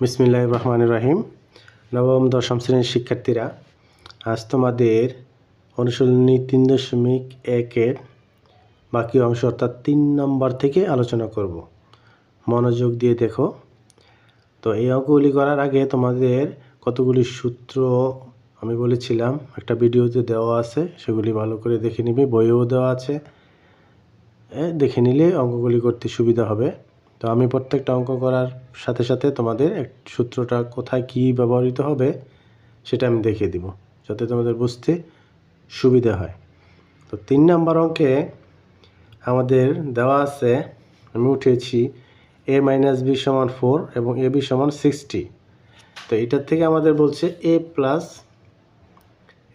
বিসমিল্লাহ রহমান রাহিম। নবম, দশম শ্রেণির শিক্ষার্থীরা, আজ তোমাদের অনুশীলনী তিন দশমিক একের বাকি অংশ অর্থাৎ তিন নম্বর থেকে আলোচনা করব। মনোযোগ দিয়ে দেখো। তো এই অঙ্কগুলি করার আগে তোমাদের কতগুলি সূত্র আমি বলেছিলাম, একটা ভিডিওতে দেওয়া আছে, সেগুলি ভালো করে দেখে নিবি বইও দেওয়া আছে। দেখে নিলে অঙ্কগুলি করতে সুবিধা হবে। তো আমি প্রত্যেকটা অঙ্ক করার সাথে সাথে তোমাদের এক সূত্রটা কোথায় কী ব্যবহৃত হবে সেটা আমি দেখিয়ে দিব, যাতে তোমাদের বুঝতে সুবিধা হয়। তো তিন নাম্বার অঙ্কে আমাদের দেওয়া আছে, আমি উঠেছি এ মাইনাস বি সমান ফোর এবং এ বি সমান সিক্সটি তো এটার থেকে আমাদের বলছে A plus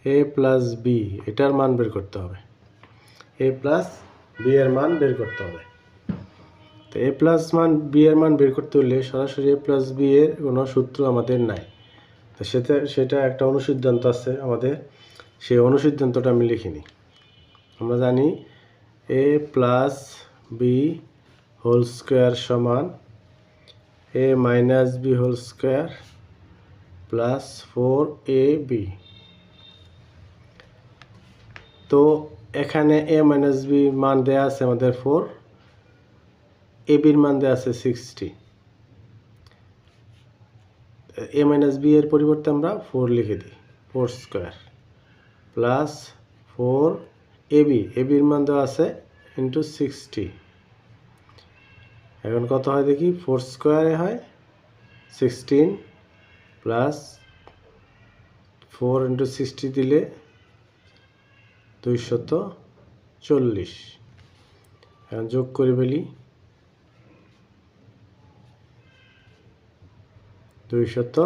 A plus B এটার মান বের করতে হবে। এ প্লাস বি এর মান বের করতে হবে। এ প্লাস মান, বি এর মান বের করতে হলে সরাসরি এ প্লাস বি এর কোনো সূত্র আমাদের নাই। তো সেটা সেটা একটা অনুসিদ্ধান্ত আছে আমাদের। সেই অনুসিদ্ধান্তটা আমি লিখিনি আমরা জানি A plus B whole square সমান A minus B whole square plus four A B. তো এখানে এ মাইনাস বি মান দেওয়া আছে আমাদের ফোর। এ বির মান দেওয়া আছে সিক্সটি এ মাইনাস বি এর পরিবর্তে আমরা ফোর লিখে দিই four square plus four A B A বির মান দেওয়া আছে ইন্টু সিক্সটি এখন কত হয় দেখি? ফোর স্কোয়ারে হয় sixteen plus four into sixty দিলে দুইশত চল্লিশ। এখন যোগ করে ফেলি দুইশত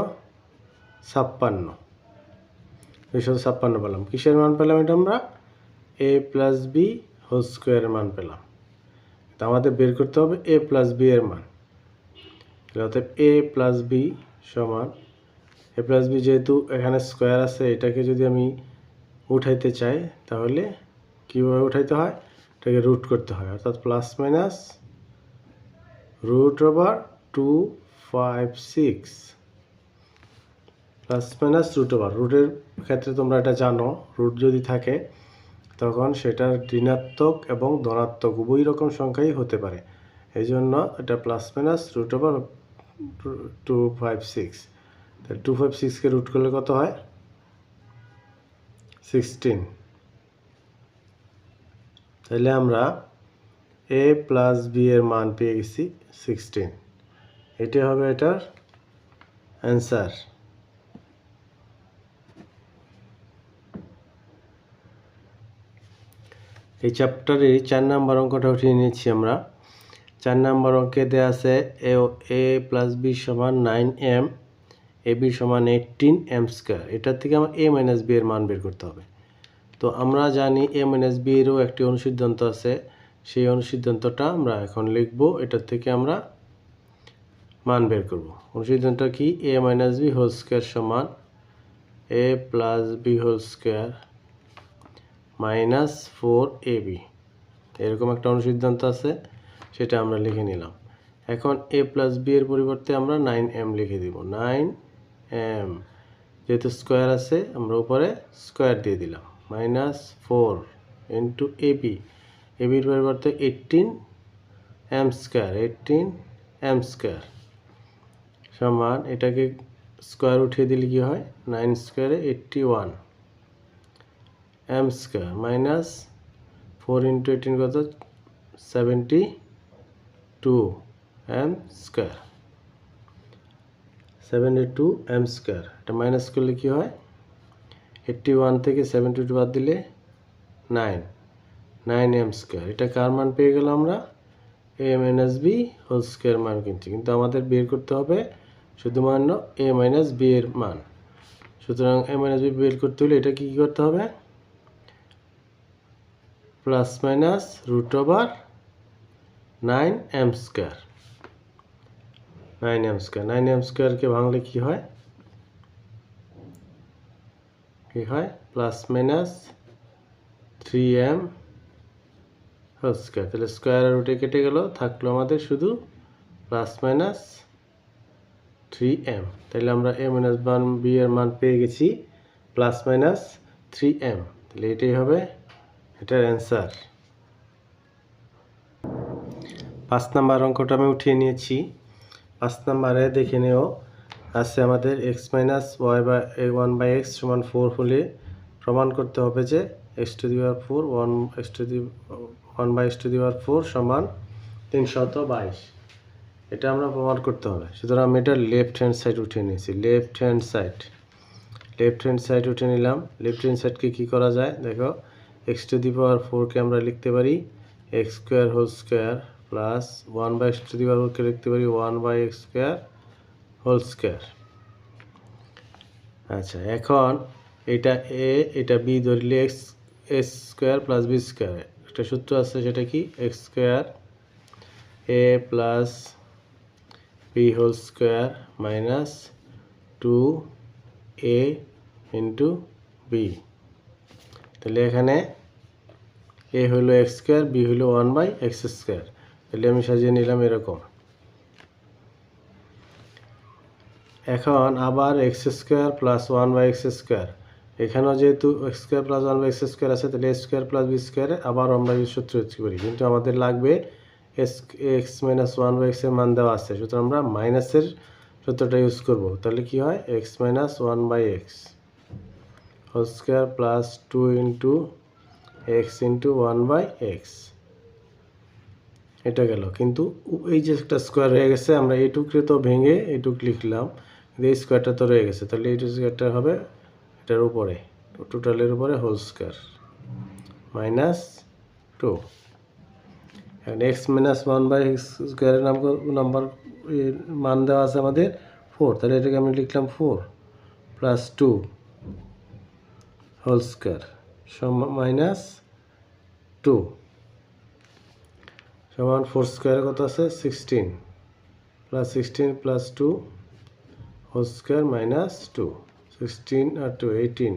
ছাপ্পান্ন। দুইশত ছাপ্পান্ন পেলাম। কিসের মান পেলাম এটা আমরা? এ প্লাস বি হোল স্কোয়ারের মান পেলাম। তা আমাদের বের করতে হবে এ প্লাস বি এর মান। অতএব এ প্লাস বি সমান এ প্লাস বি যেহেতু এখানে স্কোয়ার আছে, এটাকে যদি আমি উঠাইতে চাই, তাহলে কীভাবে উঠাইতে হয়? এটাকে রুট করতে হয়। অর্থাৎ plus minus root over two five six plus minus root over রুটের ক্ষেত্রে তোমরা এটা জানো রুট যদি থাকে, তখন সেটার ঋণাত্মক এবং ধনাত্মক উভয় রকম সংখ্যাই হতে পারে। এই জন্য এটা plus minus root over two five six two five সিক্সকে root করলে কত হয়? সিক্সটিন তাহলে আমরা এ প্লাস বি এর মান পেয়ে গেছি সিক্সটিন এটা হবে এটার অ্যান্সার এই চ্যাপ্টারে চার নাম্বার অঙ্কটা উঠিয়ে নিয়েছি আমরা। চার নাম্বার অঙ্কে দেওয়া আছে এ এ প্লাস বি সমান নাইন এম এ বি সমান এইটিন এম স্কোয়ার এটার থেকে আমার এ মাইনাস বি এর মান বের করতে হবে। তো আমরা জানি এ মাইনাস বি এরও একটি অনুসিদ্ধান্ত আছে। সেই অনুসিদ্ধান্তটা আমরা এখন লিখব। এটার থেকে আমরা মান বের করব। অনুসিদ্ধান্ত কি? A minus B whole square সমান A plus B whole square minus four A B এরকম একটা অনুসিদ্ধান্ত আছে, সেটা আমরা লিখে নিলাম। এখন এ প্লাস বি এর পরিবর্তে আমরা নাইন এম লিখে দিব। নাইন এম যেহেতু স্কোয়ার আছে, আমরা উপরে স্কোয়ার দিয়ে দিলাম। মাইনাস ফোর ইন্টু এ বির পরিবর্তে eighteen M square eighteen M square সমান এটাকে স্কোয়ার উঠিয়ে দিলে কি হয়? নাইন স্কোয়ারে eighty one M square minus four into eighteen কত? Seventy two M square seventy two M square এটা মাইনাস করলে কি হয়? এইট্টি ওয়ান থেকে সেভেন্টি টু বাদ দিলে নাইন নাইন এম স্কোয়ার এটা কার মান পেয়ে গেলাম আমরা? A minus B whole square মান কিনছি। কিন্তু আমাদের বের করতে হবে শুধুমাত্র এ মাইনাস বি এর মান। সুতরাং এ মাইনাস বি বের করতে হলে এটা কি করতে হবে? Plus minus root over nine M square nine M square nine M স্কোয়ারকে ভাঙলে কি হয়? কি হয়? Plus minus three M whole square তাহলে স্কোয়ার রুটে কেটে গেল, থাকল আমাদের শুধু প্লাস মাইনাস থ্রি এম তাহলে আমরা এ মাইনাস ওয়ান বি এর মান পেয়ে গেছি প্লাস মাইনাস থ্রি এম তাহলে এটাই হবে এটার অ্যান্সার পাঁচ নাম্বার অঙ্কটা আমি উঠিয়ে নিয়েছি। পাঁচ নাম্বারে দেখে নেও, আছে আমাদের X minus Y by one by X সমান ফোর হলে প্রমাণ করতে হবে যে X to the power four one X to the one by X to the power four সমান তিনশত বাইশ। এটা আমরা প্রমাণ করতে হবে। সুতরাং আমি এটা লেফট হ্যান্ড সাইড উঠিয়ে নিয়েছি। Left hand side left hand side উঠে নিলাম। লেফট হ্যান্ড সাইডকে কী করা যায়? দেখো এক্স টু দি পাওয়ার ফোরকে আমরা লিখতে পারি। X square whole square plus one by X to the power ফোরকে লিখতে পারি। One by X square whole square আচ্ছা এখন এটা এ এটা বি ধরলে X S square plus B square একটা সূত্র আছে, সেটা কি? X square A plus B whole square minus two A into B তাহলে এখানে এ হলো এক্স স্কোয়ার বি হলো ওয়ান বাই এক্স স্কোয়ার তাহলে আমি সাজিয়ে নিলাম এরকম। এখন আবার X square plus one by X square এখানেও যেহেতু X square plus one by X square আছে, তাহলে এ স্কোয়ার প্লাস বি স্কোয়ারে আবার আমরা সূত্র ইউজ করি। কিন্তু আমাদের লাগবে S X minus one by এক্সের মান দেওয়া আছে। সুতরাং আমরা মাইনাসের সূত্রটা ইউজ করব। তাহলে কি হয়? X minus one by X whole square plus two into X into one by X এটা গেল। কিন্তু এই যে একটা স্কোয়ার হয়ে গেছে, আমরা এইটুকরে তো ভেঙে এইটুক লিখলাম। কিন্তু এই স্কোয়ারটা তো রয়ে গেছে। তাহলে এই স্কোয়ারটা হবে এটার উপরে। টোটালের উপরে হোল স্কোয়ার মাইনাস টু এখন X minus one by X স্কোয়ারের নাম নাম্বার মান দেওয়া আছে আমাদের ফোর তাহলে এটাকে আমি লিখলাম four plus two whole square minus two সমান ফোর স্কোয়ারে কত আছে? Sixteen plus sixteen plus two whole square minus two sixteen আর two eighteen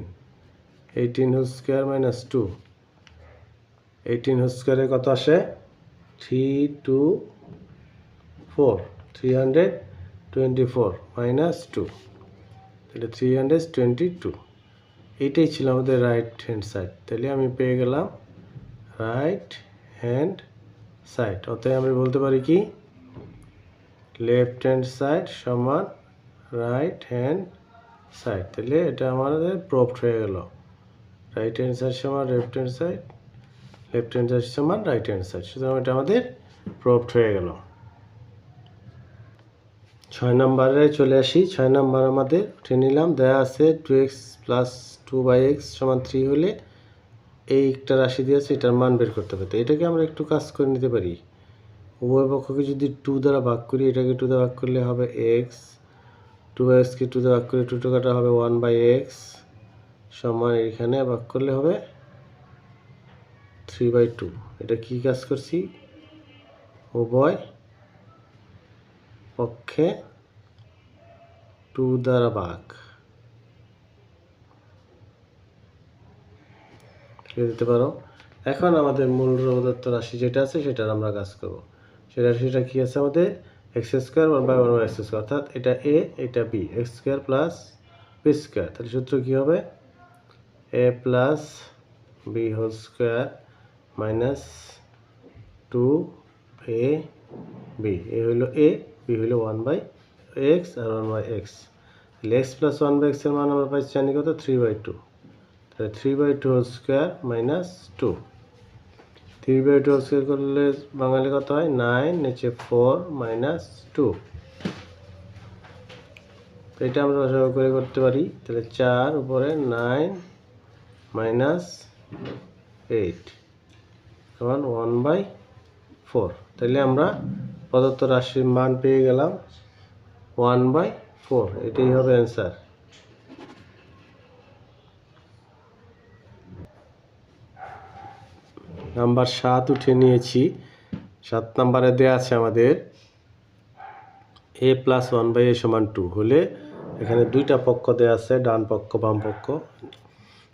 eighteen whole square minus two eighteen whole স্কোয়ারে কত আসে? Three two four three hundred twenty four minus two তাহলে three hundred twenty two এইটাই ছিল আমাদের right hand side তাহলে আমি পেয়ে গেলাম রাইট হ্যান্ড সাইড অতএব আমি বলতে পারি কি? লেফট হ্যান্ড সাইড সমান রাইট হ্যান্ড সাইড তাহলে এটা আমাদের প্রুফড হয়ে গেল। রাইট হ্যান্ড সাইড সমান left hand side left hand side সমান রাইট হ্যান্ড সাইড সুতরাং এটা আমাদের প্রুফড হয়ে গেল। ছয় নম্বরে চলে আসি। ছয় নম্বর আমাদের উঠে নিলাম। দেয়া আছে two X plus two by X সমান থ্রি হলে এই একটা রাশি দিয়েছে এটার মান বের করতে হবে। তো এটাকে আমরা একটু কাজ করে নিতে পারি। উভয় পক্ষকে যদি টু দ্বারা ভাগ করি, এটাকে টু দ্বারা ভাগ করলে হবে এক্স টু বাই এক্সকে টু দ্বারা ভাগ করে টু টাকাটা হবে ওয়ান বাই এক্স সমান এখানে ভাগ করলে হবে থ্রি বাই টু এটা কি কাজ করছি? উভয় পক্ষে টু দ্বারা ভাগ। লিখে দিতে পারো। এখন আমাদের মূল প্রদত্ত রাশি যেটা আছে, সেটার আমরা কাজ করব। সেটা সেটা কি আছে আমাদের? X square one by one X square অর্থাৎ এটা এ এটা B X square plus B square তাহলে সূত্র কী হবে? A plus B whole square minus two A B. A হইল এ, বি হইল ওয়ান বাই এক্স আর ওয়ান বাই এক্স। তাহলে এক্স প্লাস ওয়ান বাই এক্সের মান আমরা পাইছি জানি কত? Three by two. তাহলে three by two whole square minus two. Three by two whole square করলে বাঙালি কত হয়? নাইন নিচে ফোর মাইনাস টু। এটা আমরা রসায়ন করে করতে পারি। তাহলে চার উপরে নাইন মাইনাস এইট। সমান ওয়ান বাই ফোর তাহলে আমরা প্রদত্ত রাশির মান পেয়ে গেলাম ওয়ান বাই ফোর এটাই হবে অ্যান্সার নাম্বার সাত উঠে নিয়েছি। সাত নাম্বারে দেওয়া আছে আমাদের A plus one by A সমান টু হলে এখানে দুইটা পক্ষ দেওয়া আছে, ডান পক্ষ, বাম পক্ষ।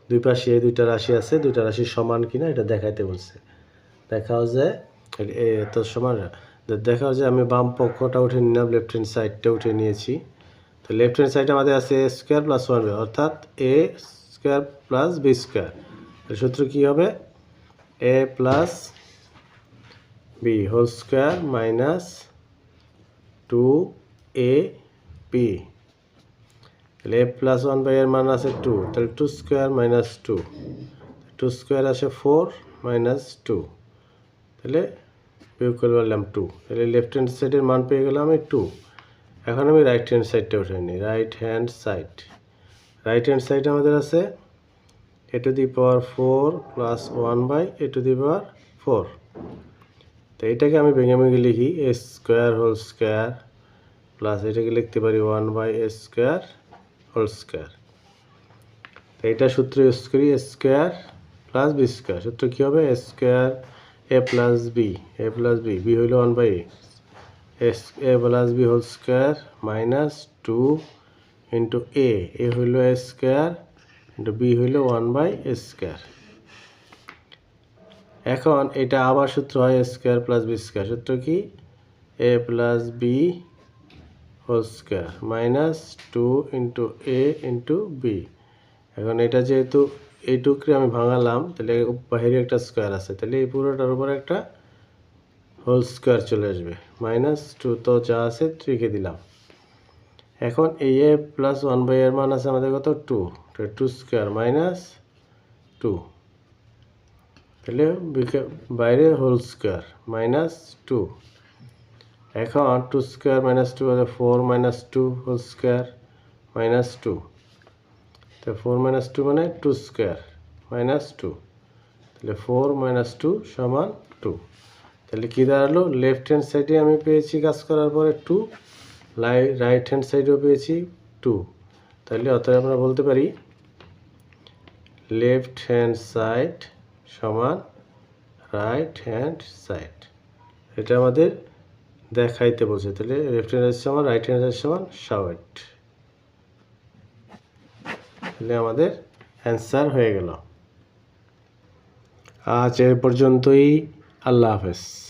দুই পাশে দুইটা রাশি আছে, দুইটা রাশি সমান কিনা এটা দেখাইতে বলছে। দেখাও যে এ তো সমান দেখাও যে আমি বাম পক্ষটা উঠে নিলাম লেফট হ্যান্ড সাইডটা উঠে নিয়েছি। তো লেফট হ্যান্ড সাইডে আমাদের আছে A square plus one B অর্থাৎ A square plus B square সূত্র কী হবে? A plus B whole square minus two A P তাহলে এ প্লাস ওয়ান বাই এর মান আছে টু তাহলে two square minus two two square আছে ফোর মাইনাস টু তাহলে বিয়োগ করে পারলাম টু তাহলে লেফট হ্যান্ড সাইডের মান পেয়ে গেলাম আমি টু এখন আমি রাইট হ্যান্ড সাইডটা উঠে নিই। Right hand side right hand side আমাদের আছে A to the power four plus one by A to the power four তো এটাকে আমি ভেঙে ভেঙে লিখি A square whole square plus এটাকে লিখতে পারি one by A square whole square তো এটা সূত্র ইউজ করি স্কোয়ার প্লাস বি স্কোয়ার সূত্র কী হবে? A square A plus B A plus B B হইল one by A A plus B whole square minus two into A A হইল এ square into B হইল ওয়ান বাই এ স্কোয়ার এখন এটা আবার সূত্র হয় A square plus B square সূত্র কি? A plus B whole square minus two into A into B এখন এটা যেহেতু এইটুকরে আমি ভাঙালাম, তাহলে বাইরে একটা স্কোয়ার আছে, তাহলে এই পুরোটার উপরে একটা হোল স্কোয়ার চলে আসবে। মাইনাস টু তো যা আছে রেখে দিলাম। এখন এই এ প্লাস ওয়ান বাই এর মান আছে আমাদের কত? Two two square minus two তাহলে বাইরে হোল স্কোয়ার মাইনাস টু এখন two square minus two four minus two whole square minus two তো ফোর মাইনাস টু মানে টু স্কোয়ার মাইনাস টু তাহলে ফোর মাইনাস টু সমান টু তাহলে কী দাঁড়াল? লেফট হ্যান্ড সাইডে আমি পেয়েছি কাজ করার পরে টু রাইট হ্যান্ড সাইডেও পেয়েছি টু তাহলে অতএব আমরা বলতে পারি লেফট হ্যান্ড সাইড সমান রাইট হ্যান্ড সাইড এটা আমাদের দেখাইতে বলছে। তাহলে লেফট হ্যান্ড সাইড সমান রাইট হ্যান্ড সাইড সমান সাউট তাহলে আমাদের অ্যান্সার হয়ে গেল। আজ এ পর্যন্তই আল্লাহ হাফেজ।